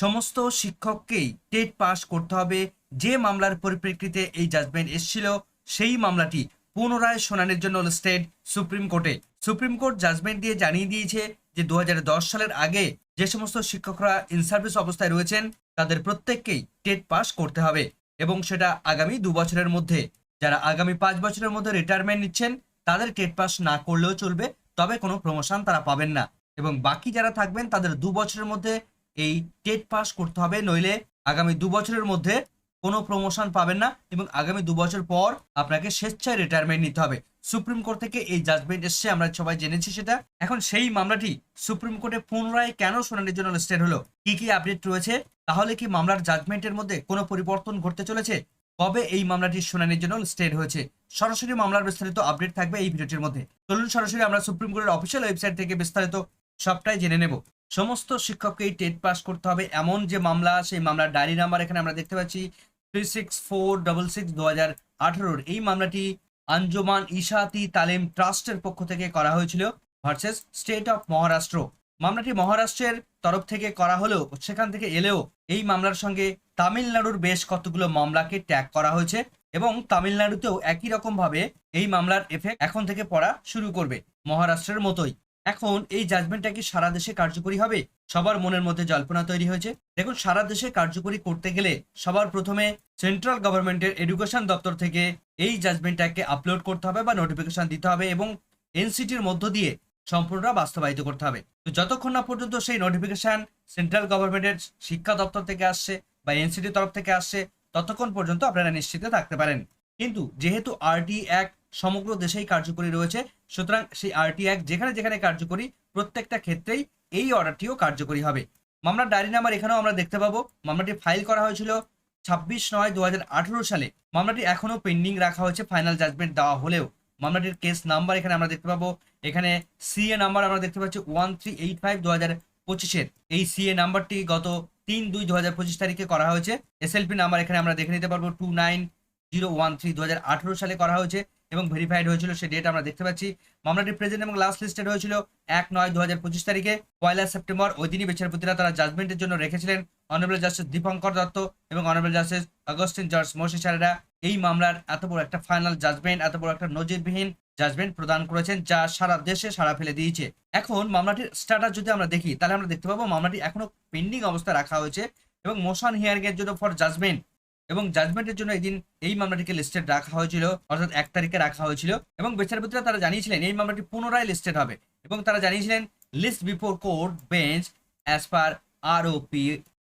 সমস্ত শিক্ষককেই TET pass করতে হবে। যে মামলার পরিপ্রেক্ষিতে এই জাজমেন্ট এসেছিল, সেই মামলাটি পুনরায় শুনানির জন্য স্টেট সুপ্রিম কোর্টে। সুপ্রিম কোর্ট জাজমেন্ট দিয়ে জানিয়ে দিয়েছে যে দু হাজার দশ সালের আগে যে সমস্ত শিক্ষকরা ইন সার্ভিস অবস্থায় রয়েছেন, তাদের প্রত্যেককেই টেট পাস করতে হবে এবং সেটা আগামী দু বছরের মধ্যে। যারা আগামী পাঁচ বছরের মধ্যে রিটায়ারমেন্ট নিচ্ছেন, তাদের টেট পাস না করলেও চলবে, তবে কোনো প্রমোশন তারা পাবেন না। এবং বাকি যারা থাকবেন, তাদের দু বছরের মধ্যে এই টেট পাস করতে হবে, নইলে আগামী দু বছরের মধ্যে কোনো প্রমোশন পাবেন না এবং আগামী দু বছর পর আপনাকে স্বেচ্ছায় রিটায়ারমেন্ট নিতে হবে। সুপ্রিম কোর্ট থেকে এই জাজমেন্ট এসছে, আমরা সবাই জেনেছি সেটা। এখন সেই মামলাটি সুপ্রিম কোর্টে পুনরায় কেন শুনানির জন্য স্টেট হলো? কি কি আপডেট রয়েছে? তাহলে কি মামলার জাজমেন্টের মধ্যে কোনো পরিবর্তন ঘটতে চলেছে? কবে এই মামলাটির শুনানির জন্য স্টেট হয়েছে? সরাসরি মামলার বিস্তারিত আপডেট থাকবে এই ভিডিওটির মধ্যে। চলুন সরাসরি আমরা সুপ্রিম কোর্টের অফিসিয়াল ওয়েবসাইট থেকে বিস্তারিত সবটাই জেনে নেব। সমস্ত শিক্ষককেই টেট পাস করতে হবে। এমন যে মামলা, সেই মামলার ডায়েরি নাম্বার এখানে আমরা দেখতে পাচ্ছি। Three six four double six দু হাজার আঠারোর এই মামলাটি আঞ্জমান ইশাতি তালিম ট্রাস্টের পক্ষ থেকে করা হয়েছিল ভার্সেস স্টেট অফ মহারাষ্ট্র মামলাটি মহারাষ্ট্রের তরফ থেকে করা হলেও, সেখান থেকে এলেও এই মামলার সঙ্গে তামিলনাড়ুর বেশ কতগুলো মামলাকে ট্যাগ করা হয়েছে এবং তামিলনাড়ুতেও একই রকম ভাবে এই মামলার এফেক্ট এখন থেকে পড়া শুরু করবে মহারাষ্ট্রের মতোই। এখন এই জাজমেন্টটা কি সারা দেশে কার্যকরী হবে? সবার মনের মধ্যে জল্পনা তৈরি হয়েছে। দেখুন, সারা দেশে কার্যকরী করতে গেলে সবার প্রথমে সেন্ট্রাল গভর্নমেন্টের এডুকেশন দপ্তর থেকে এই জাজমেন্টটাকে আপলোড করতে হবে বা নোটিফিকেশন দিতে হবে এবং এনসিটির মধ্য দিয়ে সম্পূর্ণ বাস্তবায়িত করতে হবে। তো যতক্ষণ না পর্যন্ত সেই নোটিফিকেশন সেন্ট্রাল গভর্নমেন্টের শিক্ষা দপ্তর থেকে আসছে বা এনসিটির তরফ থেকে আসছে, ততক্ষণ পর্যন্ত আপনারা নিশ্চিত থাকতে পারেন। কিন্তু যেহেতু আরটি অ্যাক্ট সমগ্র দেশেই কার্যকরী রয়েছে সুতরাং সেই আরটি অ্যাক্ট যেখানে যেখানে কার্যকরী প্রত্যেকটা ক্ষেত্রেই এই অর্ডারটিও কার্যকরী হবে। মামলার ডায়েরি নাম্বার এখানেও আমরা দেখতে পাবো। মামলাটি ফাইল করা হয়েছিল ছাব্বিশ নয় দু সালে। মামলাটি এখনও পেন্ডিং রাখা হয়েছে, ফাইনাল জাজমেন্ট দেওয়া হলেও। মামলাটির কেস নাম্বার এখানে আমরা দেখতে পাবো। এখানে সিএ নাম্বার আমরা দেখতে পাচ্ছি ওয়ান থ্রি এইট ফাইভ দু হাজার পঁচিশের। এই সিএ নাম্বারটি গত তিন দুই দু হাজার পঁচিশ তারিখে করা হয়েছে। এসএলপি নাম্বার এখানে আমরা দেখে নিতে পারব two nine zero one three দু হাজার আঠেরো সালে করা হয়েছে। এবং ভেরিফাইড হয়েছিল সে ডেট আমরা দেখতে পাচ্ছি। মামলাটি প্রেজেন্ট এবং লাস্ট লিস্টেড হয়েছিল এক নয় দু তারিখে। পয়লা সেপ্টেম্বর ওই দিনই বিচারপতিরা তারা জাজমেন্টের জন্য রেখেছিলেন অনারেবল জাস্টিস দীপঙ্কর দত্ত এবং অনারেবল জাস্টিস অগস্টিন জর্জ মসিসারেরা এই মামলার এত বড় একটা ফাইনাল জাজমেন্ট এত বড় একটা নজিরবিহীন জাজমেন্ট প্রদান করেছেন যা সারা দেশে সারা ফেলে দিয়েছে। এখন মামলাটির স্ট্যাটাস যদি আমরা দেখি, তাহলে আমরা দেখতে পাবো মামলাটি এখনও পেন্ডিং অবস্থায় রাখা হয়েছে এবং মোশন হিয়ারিং এর জন্য ফর জাজমেন্ট এবং জাজমেন্টের জন্য এই দিন এই মামলাটিকে লিস্টেড রাখা হয়েছিল, অর্থাৎ এক তারিখে রাখা হয়েছিল। এবং বিচারপতিরা তারা জানিয়েছিলেন এই মামলাটি পুনরায় লিস্টেড হবে। এবং তারা জানিয়েছিলেন list before court bench as per R O P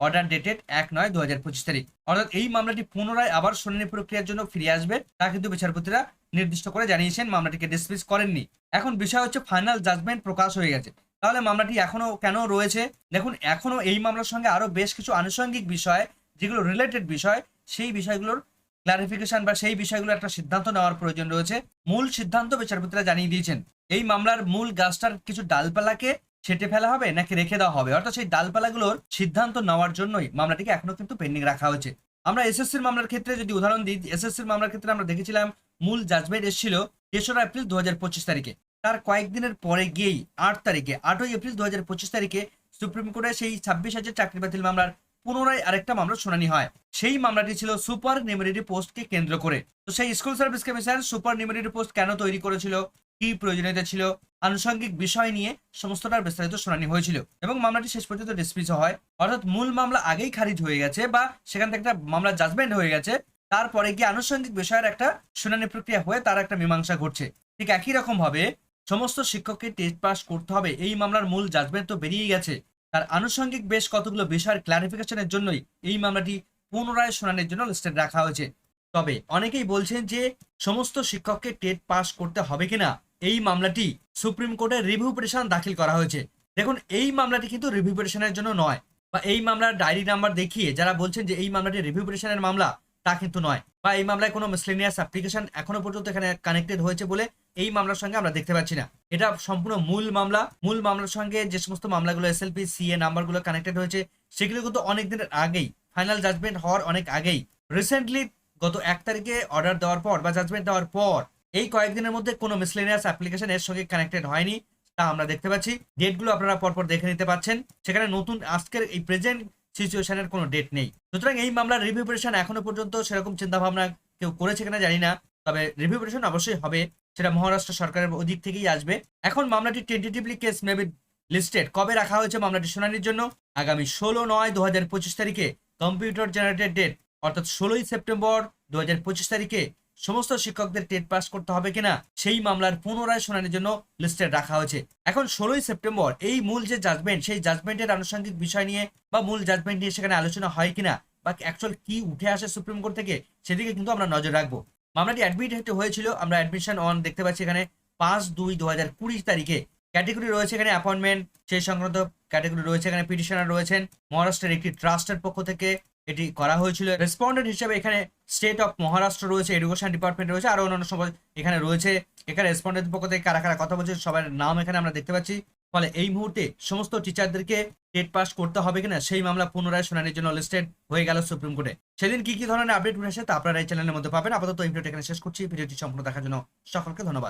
order dated এক নয় দু হাজার পঁচিশ তারিখ। অর্থাৎ এই মামলাটি পুনরায় আবার শুনানি প্রক্রিয়ার জন্য ফিরে আসবে। তা কিন্তু বিচারপতিরা নির্দিষ্ট করে জানিয়েছেন, মামলাটিকে ডিসমিস করেননি। এখন বিষয় হচ্ছে ফাইনাল জাজমেন্ট প্রকাশ হয়ে গেছে। তাহলে মামলাটি এখনও কেন রয়েছে? দেখুন, এখনও এই মামলার সঙ্গে আরও বেশ কিছু আনুষঙ্গিক বিষয়, যেগুলো রিলেটেড বিষয় সেই বিষয়গুলোর ক্লারিফিকেশন বা সেই বিষয়গুলো একটা সিদ্ধান্ত নেওয়ার প্রয়োজন রয়েছে। মূল সিদ্ধান্ত বিচারপতিরা জানিয়ে দিয়েছেন, এই মামলার মূল গাছটার কিছু ডালপালাকে ছেটে ফেলা হবে নাকি রেখে দেওয়া হবে? অর্থাৎ সেই ডালপালাগুলোর সিদ্ধান্ত নেওয়ার জন্যই মামলাটিকে এখনও কিন্তু পেন্ডিং রাখা হয়েছে। আমরা এসএসসির মামলার ক্ষেত্রে যদি উদাহরণ দিই এসএসসির মামলার ক্ষেত্রে আমরা দেখেছিলাম, মূল জাজমেন্ট এসেছিল তেসরা এপ্রিল দু হাজার পঁচিশ তারিখে। তার কয়েকদিনের পরে গিয়েই আট তারিখে, আটই এপ্রিল দু হাজার পঁচিশ তারিখে সুপ্রিম কোর্টে সেই ছাব্বিশ হাজার চাকরি বাতিল মামলার পুনরায় আরেকটা মামলা শুনানি হয়। সেই মামলাটি ছিল সুপার নিউমারিটি পোস্টকে কেন্দ্র করে। তো সেই school service commission supernumerary post কেন তৈরি করেছিল? কি প্রয়োজনীয়তা ছিল? আনুষঙ্গিক বিষয় নিয়ে সমস্তটার বিস্তারিত শুনানি হয়েছিল এবং মামলাটি শেষ পর্যন্ত ডিসমিস হয়। অর্থাৎ মূল মামলা আগেই খারিজ হয়ে গেছে বা সেখান থেকে একটা মামলা জাজমেন্ট হয়ে গেছে। তারপরে গিয়ে আনুষঙ্গিক বিষয়ের একটা শুনানি প্রক্রিয়া হয়ে তার একটা মীমাংসা ঘটছে। ঠিক একই রকম ভাবে সমস্ত শিক্ষককে টেস্ট পাস করতে হবে। এই মামলার মূল জাজমেন্ট তো বেরিয়ে গেছে। তার আনুষঙ্গিক বেশ কতগুলো বিষয়ের ক্লারিফিকেশনের জন্যই এই মামলাটি পুনরায় শুনানির জন্য লিস্টেড রাখা হয়েছে। তবে অনেকেই বলছেন যে সমস্ত শিক্ষককে টেট পাস করতে হবে কিনা, এই মামলাটি সুপ্রিম কোর্টে রিভিউ পিটিশন দাখিল করা হয়েছে। দেখুন, এই মামলাটি কিন্তু রিভিউ পিটিশনের জন্য নয়, বা এই মামলার ডায়েরি নাম্বার দেখিয়ে যারা বলছেন যে এই মামলাটি রিভিউ পিটিশনের মামলা, তা কিন্তু নয়, বা এই মামলায় কোনো মিসলেনিয়াস অ্যাপ্লিকেশন এখনও পর্যন্ত এখানে কানেক্টেড হয়েছে বলে এই মামলার সঙ্গে আমরা দেখতে পাচ্ছি না। এটা সম্পূর্ণ মূল মামলা। মূল মামলার সঙ্গে যে সমস্ত মামলাগুলো এস এসএলপি সিএ নাম্বারগুলো কানেক্টেড হয়েছে, সেগুলো কিন্তু অনেক দিনের আগেই ফাইনাল জাজমেন্ট হওয়ার অনেক আগেই। রিসেন্টলি গত এক তারিখে অর্ডার দেওয়ার পর বা জাজমেন্ট দেওয়ার পর, এই কয়েকদিনের মধ্যে কোনো মিসলেনিয়াস অ্যাপ্লিকেশন এর সঙ্গে কানেক্টেড হয়নি, তা আমরা দেখতে পাচ্ছি। ডেটগুলো আপনারা পরপর দেখে নিতে পাচ্ছেন। সেখানে নতুন আজকের এই প্রেজেন্ট সিচুয়েশনের কোনো ডেট নেই। সুতরাং এই মামলার রিভিউ পিটিশন এখনও পর্যন্ত সেরকম চিন্তা ভাবনা কেউ করেছে কিনা জানি না। তবে রিভিউ পিটিশন অবশ্যই হবে, সেটা মহারাষ্ট্র সরকারের ওদিক থেকেই আসবে। এখন মামলাটি টেন্টেটিভলি কেস মেবি লিস্টেড কবে রাখা হয়েছে মামলাটি শুনানির জন্য? আগামী ষোলো নয় দু হাজার পঁচিশ তারিখে। কম্পিউটার জেনারেটেড ডেট অর্থাৎ ষোলোই সেপ্টেম্বর দু হাজার পঁচিশ তারিখে। সমস্ত শিক্ষকদের টেট পাস করতে হবে কিনা, সেই মামলার পুনরায় শুনানির জন্য লিস্টেড রাখা হয়েছে। এখন ষোলোই সেপ্টেম্বর, এই মূল যে জাজমেন্ট সেই জাজমেন্টের আনুষঙ্গিক বিষয় নিয়ে বা মূল জাজমেন্ট নিয়ে সেখানে আলোচনা হয় কিনা, বা অ্যাকচুয়াল কি উঠে আসে সুপ্রিম কোর্ট থেকে, সেদিকে কিন্তু আমরা নজর রাখব। মামলাটি অ্যাডমিট হয়েছিল। আমরা অ্যাডমিশন অন দেখতে পাচ্ছি এখানে পাঁচ দুই দু হাজার কুড়ি তারিখে। ক্যাটেগরি রয়েছে এখানে অ্যাপয়েন্টমেন্ট সেই সংক্রান্ত ক্যাটেগরি রয়েছে, এখানে পিটিশনার রয়েছেন মহারাষ্ট্রের একটি ট্রাস্টের পক্ষ থেকে এটি করা হয়েছিল। রেসপন্ডেন্ট হিসেবে এখানে স্টেট অফ মহারাষ্ট্র রয়েছে এডুকেশন ডিপার্টমেন্ট রয়েছে, আরও অন্যান্য সবাই এখানে রয়েছে। এখানে রেসপন্ডেন্ট পক্ষ থেকে কারা কারা কথা বলছে, সবার নাম এখানে আমরা দেখতে পাচ্ছি। ফলে এই মুহূর্তে সমস্ত টিচারদেরকে টেট পাস করতে হবে কিনা, সেই মামলা পুনরায় শুনানির জন্য লিস্টেড হয়ে গেল সুপ্রিম কোর্টে সেদিন কি কি ধরনের আপডেট উঠে আসে তা আপনারা এই চ্যানেলের মধ্যে পাবেন। আপাতত এই ভিডিওটি এখানে শেষ করছি। ভিডিওটি সম্পূর্ণ দেখার জন্য সকলকে ধন্যবাদ।